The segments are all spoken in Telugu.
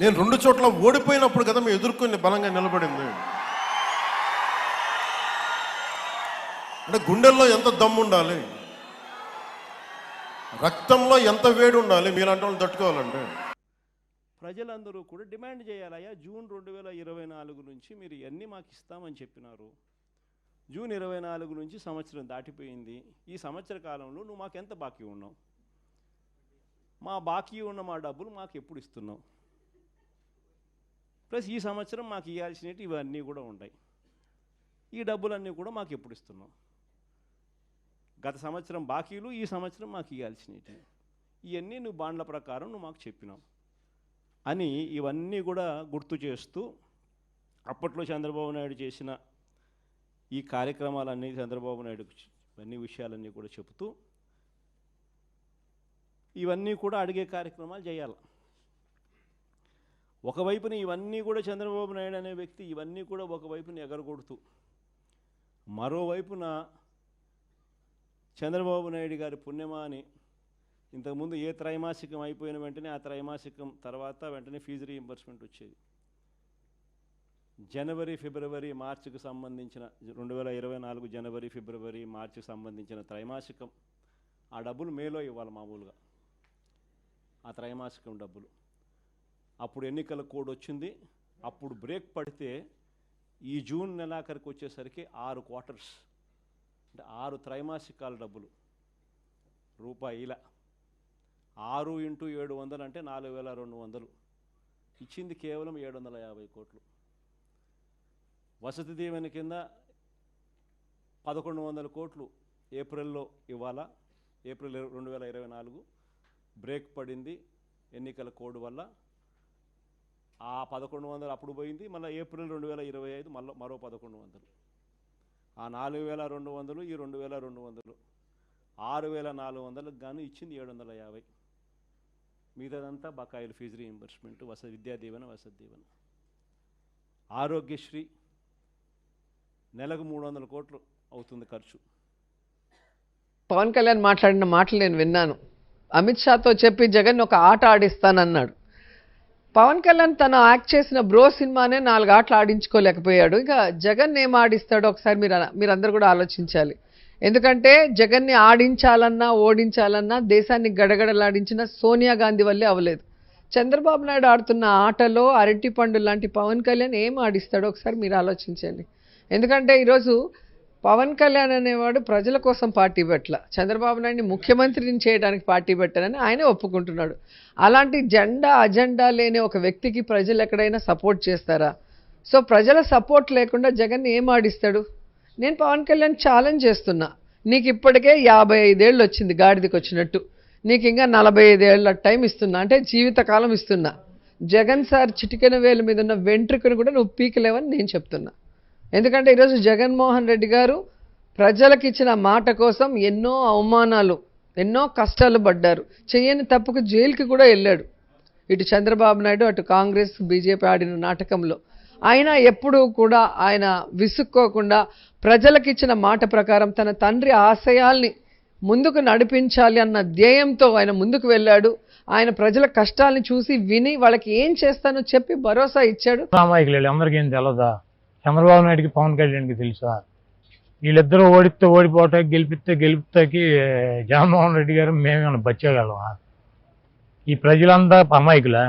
నేను రెండు చోట్ల ఓడిపోయినప్పుడు కదా మేము ఎదుర్కొని బలంగా నిలబడింది. అంటే గుండెల్లో ఎంత దమ్ము ఉండాలి? రక్తంలో ఎంత వేడి ఉండాలి? మీలాంటి వాళ్ళు తట్టుకోవాలంటే ప్రజలందరూ కూడా డిమాండ్ చేయాలయ్యా జూన్ రెండు వేల ఇరవై నాలుగు నుంచి మీరు ఇవన్నీ మాకు ఇస్తామని చెప్పినారు. జూన్ ఇరవై నాలుగు నుంచి సంవత్సరం దాటిపోయింది. ఈ సంవత్సర కాలంలో నువ్వు మాకు ఎంత బాకీ ఉన్నావు? మా బాకీ ఉన్న మా డబ్బులు మాకు ఎప్పుడు ఇస్తున్నావు? ప్లస్ ఈ సంవత్సరం మాకు ఇవ్వాల్సినవి ఇవన్నీ కూడా ఉంటాయి ఈ డబ్బులన్నీ కూడా మాకు ఎప్పుడు ఇస్తున్నాం గత సంవత్సరం బాకీలు ఈ సంవత్సరం మాకు ఇవ్వాల్సినవి. ఇవన్నీ నువ్వు బాండ్ల ప్రకారం నువ్వు మాకు చెప్పినావు. అని ఇవన్నీ కూడా గుర్తు చేస్తూ అప్పట్లో చంద్రబాబు నాయుడు చేసిన ఈ కార్యక్రమాలన్నీ చంద్రబాబు నాయుడు అన్ని విషయాలన్నీ కూడా చెబుతూ ఇవన్నీ కూడా అడిగే కార్యక్రమాలు చేయాలి. ఒకవైపున ఇవన్నీ కూడా చంద్రబాబు నాయుడు అనే వ్యక్తి ఇవన్నీ కూడా ఒకవైపున ఎగరగొడుతూ మరోవైపున చంద్రబాబు నాయుడు గారి పుణ్యమా అని ఇంతకుముందు ఏ త్రైమాసికం అయిపోయిన వెంటనే ఆ త్రైమాసికం తర్వాత వెంటనే ఫీజు రీఎంబర్స్మెంట్ వచ్చేది. జనవరి ఫిబ్రవరి మార్చికి సంబంధించిన రెండు వేల ఇరవై నాలుగు జనవరి ఫిబ్రవరి మార్చికి సంబంధించిన త్రైమాసికం ఆ డబ్బులు మేలో ఇవ్వాలి మామూలుగా. ఆ త్రైమాసికం డబ్బులు. అప్పుడు ఎన్నికల కోడ్ వచ్చింది. అప్పుడు బ్రేక్ పడితే ఈ జూన్ నెలాఖరికి వచ్చేసరికి ఆరు క్వార్టర్స్ అంటే ఆరు త్రైమాసికాల డబ్బులు రూపాయిల. ఆరు ఇంటూ ఏడు వందలు అంటే నాలుగు వేల రెండు వందలు. ఇచ్చింది కేవలం ఏడు వందల యాభై కోట్లు. వసతి దీవెన కింద పదకొండు వందల కోట్లు ఏప్రిల్లో ఇవ్వాలా. ఏప్రిల్ రెండు వేల ఇరవై నాలుగు బ్రేక్ పడింది ఎన్నికల కోడ్ వల్ల. ఆ పదకొండు వందలు అప్పుడు పోయింది మళ్ళీ ఏప్రిల్ రెండు వేల ఇరవై ఐదు మళ్ళీ మరో పదకొండు వందలు. ఆ నాలుగు వేల రెండు వందలు ఈ రెండు వేల రెండు వందలు. ఆరు వేల నాలుగు వందలకు గాను ఇచ్చింది ఏడు వందల యాభై. మిగతాదంతా బకాయిలు ఫీజు రీయింబర్స్మెంట్ వస విద్యా దీవెన వసతి దీవెన ఆరోగ్యశ్రీ నెలకు మూడు వందల కోట్లు అవుతుంది ఖర్చు. పవన్ కళ్యాణ్ మాట్లాడిన మాటలు నేను విన్నాను. అమిత్ షాతో చెప్పి జగన్ ఒక ఆట ఆడిస్తానన్నాడు. పవన్ కళ్యాణ్ తను యాక్ట్ చేసిన బ్రో సినిమానే నాలుగు ఆటలు ఆడించుకోలేకపోయాడు. ఇంకా జగన్ ఏం ఆడిస్తాడో ఒకసారి మీరు మీరందరూ కూడా ఆలోచించాలి. ఎందుకంటే జగన్ని ఆడించాలన్నా ఓడించాలన్నా దేశాన్ని గడగడలాడించిన సోనియా గాంధీ వల్లే అవ్వలేదు. చంద్రబాబు నాయుడు ఆడుతున్న ఆటలో అరటి పండు లాంటి పవన్ కళ్యాణ్ ఏం ఆడిస్తాడో ఒకసారి మీరు ఆలోచించండి. ఎందుకంటే ఈరోజు పవన్ కళ్యాణ్ అనేవాడు ప్రజల కోసం పార్టీ పెట్టల. చంద్రబాబు నాయుడిని ముఖ్యమంత్రిని చేయడానికి పార్టీ పెట్టానని ఆయనే ఒప్పుకుంటున్నాడు. అలాంటి జెండా అజెండా లేని ఒక వ్యక్తికి ప్రజలు ఎక్కడైనా సపోర్ట్ చేస్తారా? సో ప్రజల సపోర్ట్ లేకుండా జగన్ ఏం ఆడిస్తాడు? నేను పవన్ కళ్యాణ్ ఛాలెంజ్ చేస్తున్నా. నీకు ఇప్పటికే యాభై ఐదేళ్ళు వచ్చింది గాడిదకి వచ్చినట్టు. నీకు ఇంకా నలభై ఐదేళ్ళ టైం ఇస్తున్నా. అంటే జీవితకాలం ఇస్తున్నా. జగన్ సార్ చిటికెన వేలు మీద ఉన్న వెంట్రుకను కూడా నువ్వు పీకలేవని నేను చెప్తున్నా. ఎందుకంటే ఈరోజు జగన్మోహన్ రెడ్డి గారు ప్రజలకు ఇచ్చిన మాట కోసం ఎన్నో అవమానాలు ఎన్నో కష్టాలు పడ్డారు. చేయని తప్పుకు జైలుకి కూడా వెళ్ళాడు. ఇటు చంద్రబాబు నాయుడు అటు కాంగ్రెస్ బీజేపీ ఆడిన నాటకంలో. ఆయన ఎప్పుడూ కూడా ఆయన విసుక్కోకుండా ప్రజలకిచ్చిన మాట ప్రకారం తన తండ్రి ఆశయాల్ని ముందుకు నడిపించాలి అన్న ధ్యేయంతో ఆయన ముందుకు వెళ్ళాడు. ఆయన ప్రజల కష్టాల్ని చూసి విని వాళ్ళకి ఏం చేస్తానో చెప్పి భరోసా ఇచ్చాడు. సామాజికులు అందరికీ ఏం తెలదా చంద్రబాబు నాయుడుకి పవన్ కళ్యాణ్కి తెలుసా? వీళ్ళిద్దరూ ఓడిస్తే ఓడిపోవటం గెలిపిస్తే గెలిపితేకి జగన్మోహన్ రెడ్డి గారు మేమేమైనా బచ్చగలమా ఈ ప్రజలంతా అమాయకులా?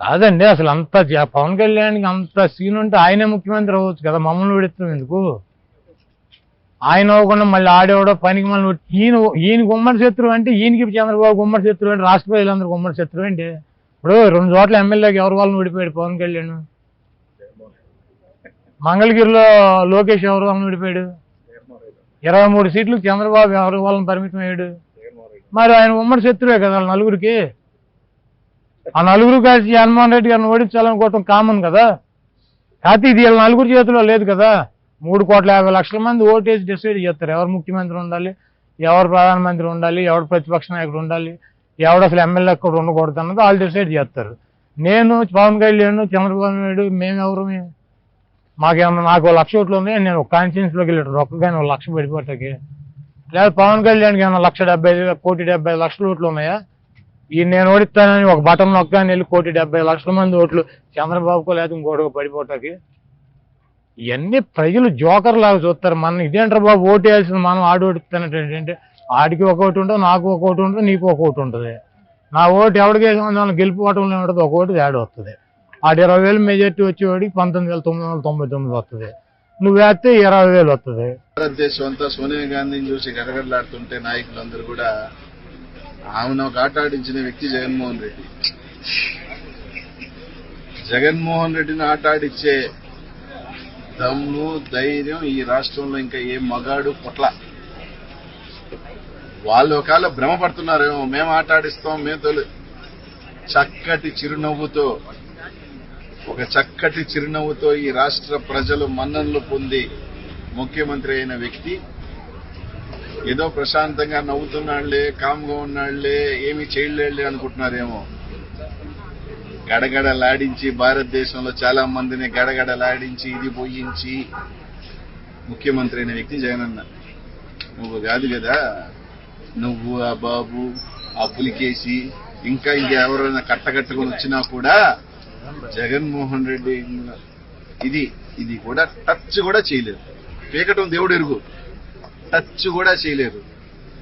కాదండి అసలు అంత పవన్ కళ్యాణ్కి అంత సీన్ ఉంటే ఆయనే ముఖ్యమంత్రి అవ్వచ్చు కదా మమ్మల్ని ఓడిస్తాం ఎందుకు? ఆయన అవ్వకుండా మళ్ళీ ఆడేవాడో పనికి మళ్ళీ ఈయన ఈయన గుమ్మడి శత్రువు అంటే ఈయనకి చంద్రబాబు గుమ్మడి శత్రువు అంటే రాష్ట్ర ప్రజలందరూ గుమ్మడి శత్రువు అంటే ఇప్పుడు రెండు చోట్ల ఎమ్మెల్యేకి ఎవరి వాళ్ళని విడిపోయాడు పవన్ కళ్యాణ్. మంగళగిరిలో లోకేష్ ఎవరు వాళ్ళని విడిపోయాడు ఇరవై మూడు సీట్లు చంద్రబాబు ఎవరి వాళ్ళని పరిమితం అయ్యాడు? మరి ఆయన ఉమ్మడి శత్రువే కదా వాళ్ళ నలుగురికి. ఆ నలుగురు కలిసి జగన్మోహన్ రెడ్డి గారిని ఓడించాలనుకోవటం కామన్ కదా? కాకపోతే ఇది వీళ్ళ నలుగురు చేతిలో లేదు కదా? మూడు కోట్ల యాభై లక్షల మంది ఓటేసి డిసైడ్ చేస్తారు. ఎవరు ముఖ్యమంత్రి ఉండాలి? ఎవరు ప్రధానమంత్రి ఉండాలి? ఎవరు ప్రతిపక్ష నాయకుడు ఉండాలి? ఎవడ అసలు ఎమ్మెల్యే కూడా ఉండకూడదు అన్నది వాళ్ళు డిసైడ్ చేస్తారు. నేను పవన్ కళ్యాణ్ చంద్రబాబు నాయుడు మేమెవరు? మాకేమన్నా నాకు లక్ష ఓట్లు ఉన్నాయి? నేను ఒక కాన్స్టిట్యూన్సీలోకి వెళ్ళాడు ఒక్కగానే ఒక లక్ష పడిపోతాకి. లేదా పవన్ కళ్యాణ్కి ఏమన్నా లక్ష డెబ్బై కోటి డెబ్బై లక్షల ఓట్లు ఉన్నాయా? ఈ నేను ఓడిస్తానని ఒక బటన్ నొక్కని వెళ్ళి కోటి డెబ్బై లక్షల మంది ఓట్లు చంద్రబాబుకో లేదా ఇంకోటికో పడిపోతాకి. ఇవన్నీ ప్రజలు జోకర్ లాగా చూస్తారు. మన ఇదేంటారు బాబు ఓటు వేయాల్సింది? మనం ఆడు ఓడిస్తానంటే ఏంటంటే ఆడికి ఒకటి ఉంటుంది నాకు ఒకటి ఉంటుంది నీకు ఒకటి ఉంటుంది. నా ఓటు ఎవరికి వేసిన గెలిపోవటంలో ఉంటుంది ఒక ఓటు యాడ్ వస్తుంది. ఆడు ఇరవై వేలు మెజార్టీ వచ్చేవాడికి పంతొమ్మిది వేల తొమ్మిది వందల తొంభై తొమ్మిది వస్తుంది. నువ్వు వేస్తే ఇరవై వేలు వస్తుంది. భారతదేశం అంతా సోనియా గాంధీని చూసి గడగడలాడుతుంటే నాయకులందరూ కూడా ఆమెను ఒక ఆట ఆడించిన వ్యక్తి జగన్మోహన్ రెడ్డి. జగన్మోహన్ రెడ్డిని ఆట ఆడిచ్చే దమ్ము ధైర్యం ఈ రాష్ట్రంలో ఇంకా ఏ మగాడు పొట్ల. వాళ్ళు ఒకవేళ భ్రమపడుతున్నారేమో మేము ఆట ఆడిస్తాం మేము తొలి. చక్కటి చిరునవ్వుతో ఒక చక్కటి చిరునవ్వుతో ఈ రాష్ట్ర ప్రజలు మన్ననలు పొంది ముఖ్యమంత్రి అయిన వ్యక్తి. ఏదో ప్రశాంతంగా నవ్వుతున్నాళ్ళే కామ్గా ఉన్నాళ్ళే ఏమి చేయలేళ్ళే అనుకుంటున్నారేమో. గడగడలాడించి భారతదేశంలో చాలా మందిని గడగడలాడించి ఇది పోయించి ముఖ్యమంత్రి అయిన వ్యక్తి జగనన్న. నువ్వు కాదు కదా? నువ్వు ఆ బాబు ఆ పులికేసి ఇంకా ఇంకెవరైనా కట్టకట్టుకొని వచ్చినా కూడా జగన్మోహన్ రెడ్డి ఇది ఇది కూడా టచ్ కూడా చేయలేదు. పీకటం దేవుడు ఎరుగు. టచ్ కూడా చేయలేరు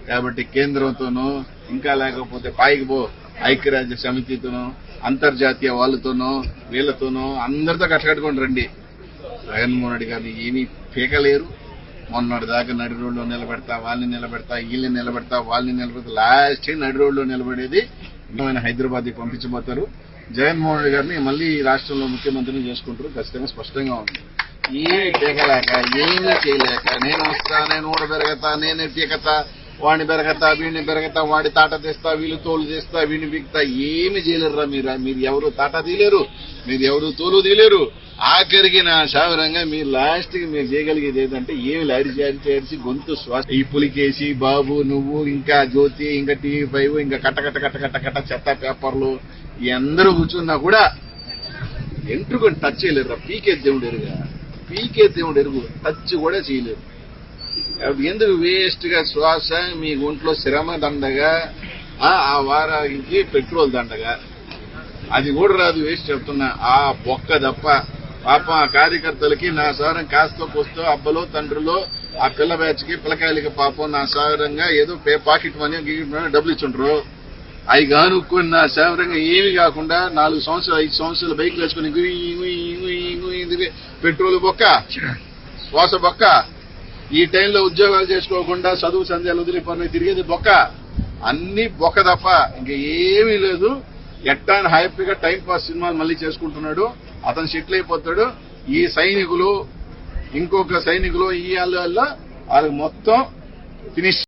కాబట్టి కేంద్రంతోనూ ఇంకా లేకపోతే పాయికి పో ఐక్యరాజ్య సమితితోనూ అంతర్జాతీయ వాళ్ళతోనూ వీళ్ళతోనూ అందరితో కట్టకట్టుకొని రండి. జగన్మోహన్ రెడ్డి గారిని ఏమీ పీకలేరు. మొన్నటి దాకా నడి రోడ్లో నిలబెడతా వాళ్ళని నిలబెడతా వీళ్ళని నిలబెడతా వాళ్ళని నిలబెడతా. లాస్ట్ నడి రోడ్లో నిలబడేది ఆయన హైదరాబాద్కి పంపించబోతారు. జగన్మోహన్ రెడ్డి గారిని మళ్ళీ ఈ రాష్ట్రంలో ముఖ్యమంత్రిని చేసుకుంటారు. ఖచ్చితంగా స్పష్టంగా ఉంది. ఏమి పీకలేక ఏమీ చేయలేక నేను వస్తా నేను ఊడ పెరగతా నేనే పీకతా వాడిని పెరగతా వీడిని పెరగతా వాడి తాట తీస్తా వీళ్ళు తోలు తీస్తా వీడిని పీకుతా ఏమి చేయలేరురా మీరు మీరు ఎవరు తాట తీలేరు మీరు ఎవరు తోలు తీయలేరు ఆఖరికి నా శావరంగా మీరు లాస్ట్కి మీరు చేయగలిగేది ఏంటంటే ఏమి అరిచి అరిచి అరిచి గొంతు శ్వాస ఈ పులికేసి బాబు నువ్వు ఇంకా జ్యోతి ఇంకా టీవీ ఫైవ్ ఇంకా కట్ట కట్ట కట్ట కట్ట కట్ట చెత్త పేపర్లు ఈ అందరూ కూర్చున్నా కూడా ఎంట్రుకొని టచ్ చేయలేరు పీకే దేవుడు ఎరుగా. పీకే దేవుడు ఎరుగు. టచ్ కూడా చేయలేరు. ఎందుకు వేస్ట్గా శ్వాస మీ ఒంట్లో శ్రమ దండగా? ఆ వారానికి పెట్రోల్ దండగా. అది కూడా రాదు వేస్ట్ చెప్తున్నా. ఆ బొక్క తప్ప. పాపం ఆ కార్యకర్తలకి నా సారం కాస్తో కోస్తో అబ్బలో తండ్రులో ఆ పిల్ల బ్యాచ్కి పిల్లకాయలకి పాపం నా సారంగా ఏదో పే పాకెట్ మనీ గీకెట్ మనీ డబ్బులు ఇచ్చుంటారు అవి కానుక్కొని నా సావరంగా ఏమి కాకుండా నాలుగు సంవత్సరాలు ఐదు సంవత్సరాలు బైక్ వేసుకుని పెట్రోల్ బొక్క. శ్వాస బొక్క. ఈ టైంలో ఉద్యోగాలు చేసుకోకుండా చదువు సంధ్యాలు వదిలిపోయి తిరిగేది బొక్క. అన్ని బొక్క తప్ప ఇంకా ఏమీ లేదు. ఎట్టా అని హ్యాపీగా టైం పాస్ సినిమాలు మళ్ళీ చేసుకుంటున్నాడు. అతను సెటిల్ అయిపోతాడు. ఈ సైనికులు ఇంకొక సైనికులు ఈ వాళ్ళ వల్ల వాళ్ళకి మొత్తం ఫినిష్